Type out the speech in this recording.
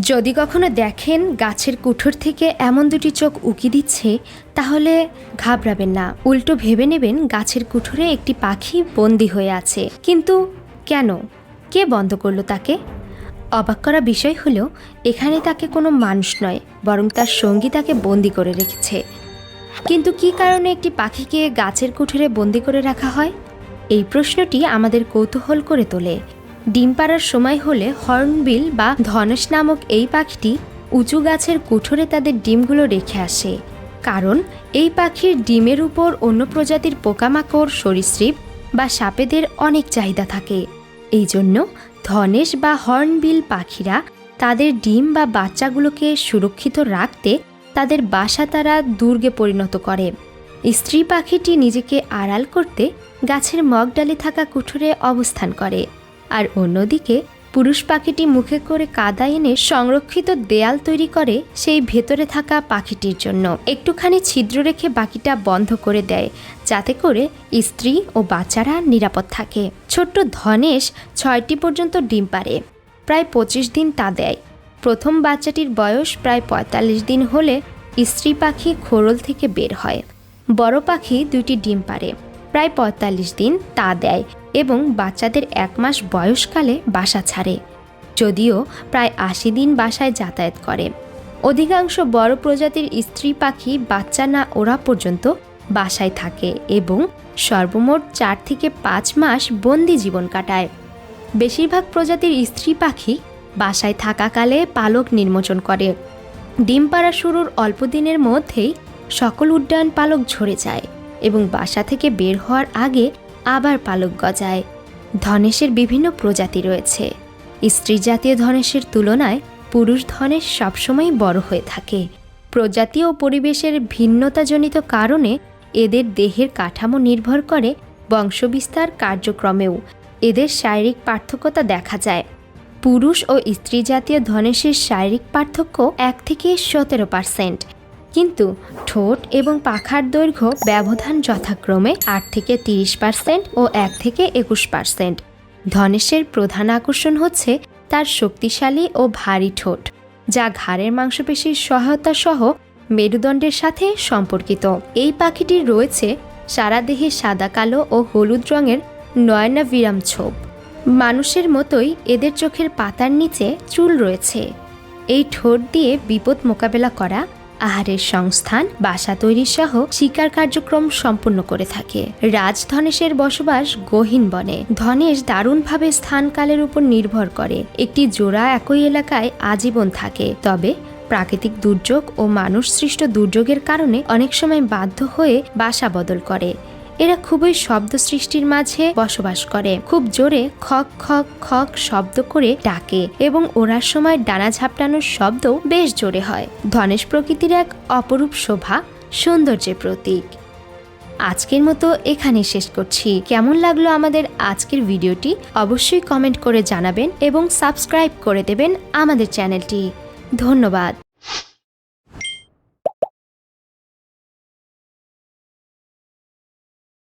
যদি কখনো দেখেন গাছের কুঠোর থেকে এমন দুটি চোখ উকি দিচ্ছে, তাহলে ঘাবড়াবেন না। উল্টো ভেবে নেবেন গাছের কুঠোরে একটি পাখি বন্দি হয়ে আছে। কিন্তু কেন? কে বন্ধ করল তাকে? অবাক করা বিষয় হলো, এখানে তাকে কোনো মানুষ নয়, বরং তার সঙ্গী তাকে বন্দি করে রেখেছে। কিন্তু কি কারণে একটি পাখিকে গাছের কুঠোরে বন্দি করে রাখা হয়? এই প্রশ্নটি আমাদের কৌতূহল করে তোলে। ডিম পাড়ার সময় হলে হর্নবিল বা ধনেশ নামক এই পাখিটি উঁচু গাছের কুঠোরে তাদের ডিমগুলো রেখে আসে। কারণ এই পাখির ডিমের উপর অন্য প্রজাতির পোকামাকড়, সরীসৃপ বা সাপেদের অনেক চাহিদা থাকে। এই জন্য ধনেশ বা হর্নবিল পাখিরা তাদের ডিম বা বাচ্চাগুলোকে সুরক্ষিত রাখতে তাদের বাসা তারা দুর্গে পরিণত করে। স্ত্রী পাখিটি নিজেকে আড়াল করতে গাছের মগডালে থাকা কুঠোরে অবস্থান করে। আর অন্যদিকে পুরুষ পাখিটি মুখে করে কাদা এনে সংরক্ষিত দেয়াল তৈরি করে সেই ভেতরে থাকা পাখিটির জন্য। একটুখানি ছিদ্র রেখে বাকিটা বন্ধ করে দেয়, যাতে করে স্ত্রী ও বাচ্চারা নিরাপদ থাকে। ছোট্ট ধনেশ ছয়টি পর্যন্ত ডিম পারে প্রায় পঁচিশ দিন তা দেয়। প্রথম বাচ্চাটির বয়স প্রায় পঁয়তাল্লিশ দিন হলে স্ত্রী পাখি খোরল থেকে বের হয়। বড় পাখি দুইটি ডিম পারে প্রায় পঁয়তাল্লিশ দিন তা দেয়। এবং বাচ্চাদের এক মাস বয়সকালে বাসা ছাড়ে, যদিও প্রায় আশি দিন বাসায় যাতায়াত করে। অধিকাংশ বড় প্রজাতির স্ত্রী পাখি বাচ্চা না ওরা পর্যন্ত বাসায় থাকে এবং সর্বমোট চার থেকে পাঁচ মাস বন্দি জীবন কাটায়। বেশিরভাগ প্রজাতির স্ত্রী পাখি বাসায় থাকাকালে পালক নির্মোচন করে। ডিম পাড়া শুরুর অল্প দিনের মধ্যেই সকল উড্ডয়ন পালক ঝরে যায় এবং বাসা থেকে বের হওয়ার আগে আবার পালক গজায়। ধনেশের বিভিন্ন প্রজাতি রয়েছে। স্ত্রী জাতীয় ধনেশের তুলনায় পুরুষ ধনেশ সবসময় বড় হয়ে থাকে। প্রজাতি ও পরিবেশের ভিন্নতাজনিত কারণে এদের দেহের কাঠামো নির্ভর করে বংশবিস্তার কার্যক্রমেও। এদের শারীরিক পার্থক্যতা দেখা যায়। পুরুষ ও স্ত্রী জাতীয় ধনেশের শারীরিক পার্থক্য এক থেকে সতেরো পার্সেন্ট কিন্তু ঠোঁট এবং পাখার দৈর্ঘ্য ব্যবধান যথাক্রমে আট থেকে তিরিশ পার্সেন্ট ও এক থেকে একুশ পার্সেন্ট। ধনেশের প্রধান আকর্ষণ হচ্ছে তার শক্তিশালী ও ভারী ঠোঁট, যা ঘাড়ের মাংসপেশির সহায়তা সহ মেরুদণ্ডের সাথে সম্পর্কিত। এই পাখিটির রয়েছে সারা দেহে সাদা, কালো ও হলুদ রঙের নয়নাভিরাম ছোপ। মানুষের মতোই এদের চোখের পাতার নিচে চুল রয়েছে। এই ঠোঁট দিয়ে বিপদ মোকাবেলা করা আহারের সংস্থান, বাসা তৈরি সহ শিকার কার্যক্রম সম্পূর্ণ করে থাকে। রাজ ধনেশের বসবাস গহীন বনে। ধনেশ দারুণভাবে স্থানকালের উপর নির্ভর করে। একটি জোড়া একই এলাকায় আজীবন থাকে। তবে প্রাকৃতিক দুর্যোগ ও মানুষ সৃষ্ট দুর্যোগের কারণে অনেক সময় বাধ্য হয়ে বাসা বদল করে। এরা খুবই শব্দ সৃষ্টির মাঝে বসবাস করে। খুব জোরে খক খক খক শব্দ করে ডাকে এবং ওড়ার সময় ডানা ঝাপটানোর শব্দও বেশ জোরে হয়। ধনেশ প্রকৃতির এক অপরূপ শোভা, সৌন্দর্যের প্রতীক। আজকের মতো এখানে শেষ করছি। কেমন লাগল আমাদের আজকের ভিডিওটি? অবশ্যই কমেন্ট করে জানাবেন এবং সাবস্ক্রাইব করে দেবেন আমাদের চ্যানেলটি। ধন্যবাদ।